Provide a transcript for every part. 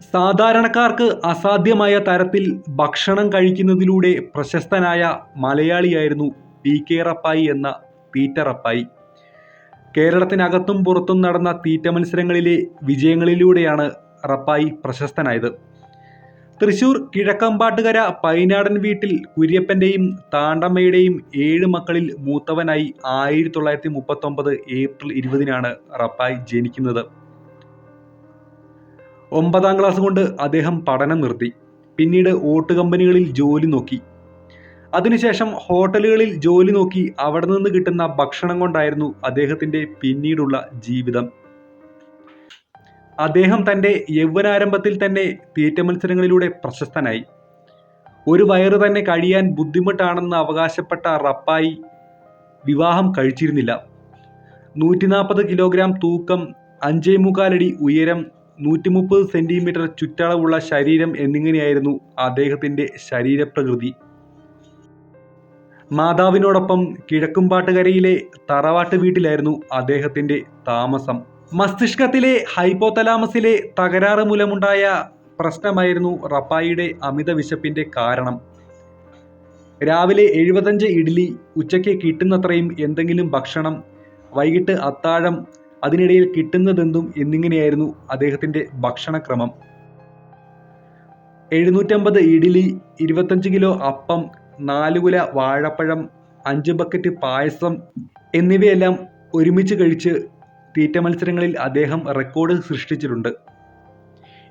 സാധാരണക്കാർക്ക് അസാധ്യമായ തരത്തിൽ ഭക്ഷണം കഴിക്കുന്നതിലൂടെ പ്രശസ്തനായ മലയാളിയായിരുന്നു പി കെ റപ്പായി എന്ന പീറ്റർ റപ്പായി. കേരളത്തിനകത്തും പുറത്തും നടന്ന തീറ്റ മത്സരങ്ങളിലെ വിജയങ്ങളിലൂടെയാണ് റപ്പായി പ്രശസ്തനായത്. തൃശൂർ കിഴക്കമ്പാട്ടുകര പൈനാടൻ വീട്ടിൽ കുര്യപ്പന്റെയും താണ്ടമ്മയുടെയും ഏഴ് മക്കളിൽ മൂത്തവനായി ആയിരത്തി തൊള്ളായിരത്തി മുപ്പത്തൊമ്പത് ഏപ്രിൽ ഇരുപതിനാണ് റപ്പായി ജനിക്കുന്നത്. ഒമ്പതാം ക്ലാസ് കൊണ്ട് അദ്ദേഹം പഠനം നിർത്തി. പിന്നീട് ഓട്ട് കമ്പനികളിൽ ജോലി നോക്കി. അതിനുശേഷം ഹോട്ടലുകളിൽ ജോലി നോക്കി അവിടെ നിന്ന് കിട്ടുന്ന ഭക്ഷണം കൊണ്ടായിരുന്നു അദ്ദേഹത്തിന്റെ പിന്നീടുള്ള ജീവിതം. അദ്ദേഹം തന്റെ യൗവനാരംഭത്തിൽ തന്നെ തീറ്റ മത്സരങ്ങളിലൂടെ പ്രശസ്തനായി. ഒരു വയറ് തന്നെ കഴിയാൻ ബുദ്ധിമുട്ടാണെന്ന് അവകാശപ്പെട്ട റപ്പായി വിവാഹം കഴിച്ചിരുന്നില്ല. നൂറ്റി നാൽപ്പത് കിലോഗ്രാം തൂക്കം അഞ്ചേ മുക്കാലടി ഉയരം നൂറ്റി മുപ്പത് സെന്റിമീറ്റർ ചുറ്റളവുള്ള ശരീരം എന്നിങ്ങനെയായിരുന്നു അദ്ദേഹത്തിന്റെ ശരീരപ്രകൃതി. മാതാവിനോടൊപ്പം കിഴക്കുംപാട്ടുകരയിലെ തറവാട്ട് വീട്ടിലായിരുന്നു അദ്ദേഹത്തിന്റെ താമസം. മസ്തിഷ്കത്തിലെ ഹൈപ്പോതലാമസിലെ തകരാറ് മൂലമുണ്ടായ പ്രശ്നമായിരുന്നു റപ്പായിയുടെ അമിത വിശപ്പിന്റെ കാരണം. രാവിലെ എഴുപത്തഞ്ച് ഇഡ്ഡലി ഉച്ചയ്ക്ക് കിട്ടുന്നത്രയും എന്തെങ്കിലും ഭക്ഷണം വൈകിട്ട് അത്താഴം അതിനിടയിൽ കിട്ടുന്നതെന്തും എന്നിങ്ങനെയായിരുന്നു അദ്ദേഹത്തിന്റെ ഭക്ഷണക്രമം. എഴുന്നൂറ്റമ്പത് ഇഡ്ഡലി ഇരുപത്തഞ്ച് കിലോ അപ്പം നാലുകുല വാഴപ്പഴം അഞ്ച് ബക്കറ്റ് പായസം എന്നിവയെല്ലാം ഒരുമിച്ച് കഴിച്ച് തീറ്റ മത്സരങ്ങളിൽ അദ്ദേഹം റെക്കോർഡ് സൃഷ്ടിച്ചിട്ടുണ്ട്.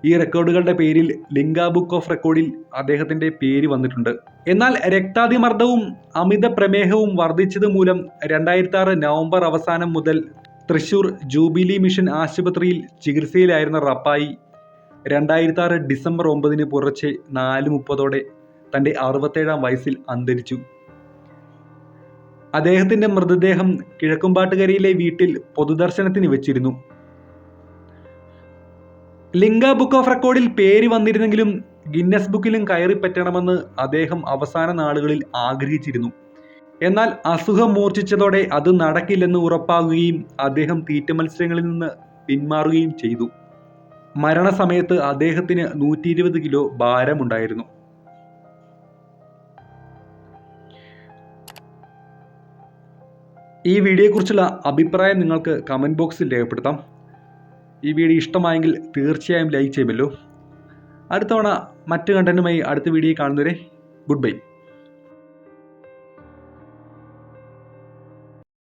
ഈ റെക്കോർഡുകളുടെ പേരിൽ ലിംഗ ബുക്ക് ഓഫ് റെക്കോർഡിൽ അദ്ദേഹത്തിന്റെ പേര് വന്നിട്ടുണ്ട്. എന്നാൽ രക്താതിമർദ്ദവും അമിത പ്രമേഹവും വർദ്ധിച്ചത് മൂലം രണ്ടായിരത്തി ആറ് നവംബർ അവസാനം മുതൽ തൃശൂർ ജൂബിലി മിഷൻ ആശുപത്രിയിൽ ചികിത്സയിലായിരുന്ന റപ്പായി രണ്ടായിരത്തി ആറ് ഡിസംബർ ഒമ്പതിന് പുറച്ച് നാല് മുപ്പതോടെ തന്റെ അറുപത്തേഴാം വയസ്സിൽ അന്തരിച്ചു. അദ്ദേഹത്തിന്റെ മൃതദേഹം കിഴക്കുംപാട്ടുകരയിലെ വീട്ടിൽ പൊതുദർശനത്തിന് വെച്ചിരുന്നു. ലിംഗ ബുക്ക് ഓഫ് റെക്കോർഡിൽ പേര് വന്നിരുന്നെങ്കിലും ഗിന്നസ് ബുക്കിലും കയറി പറ്റണമെന്ന് അദ്ദേഹം അവസാന നാളുകളിൽ ആഗ്രഹിച്ചിരുന്നു. എന്നാൽ അസുഖം മൂർച്ഛിച്ചതോടെ അത് നടക്കില്ലെന്ന് ഉറപ്പാകുകയും അദ്ദേഹം തീറ്റ മത്സരങ്ങളിൽ നിന്ന് പിന്മാറുകയും ചെയ്തു. മരണസമയത്ത് അദ്ദേഹത്തിന് നൂറ്റി ഇരുപത് കിലോ ഭാരമുണ്ടായിരുന്നു. ഈ വീഡിയോയെക്കുറിച്ചുള്ള അഭിപ്രായം നിങ്ങൾക്ക് കമന്റ് ബോക്സിൽ രേഖപ്പെടുത്താം. ഈ വീഡിയോ ഇഷ്ടമായെങ്കിൽ തീർച്ചയായും ലൈക്ക് ചെയ്യുമല്ലോ അടുത്തവണ മറ്റു കണ്ടന്റുമായി അടുത്ത വീഡിയോ കാണുന്നവരെ ഗുഡ് ബൈ.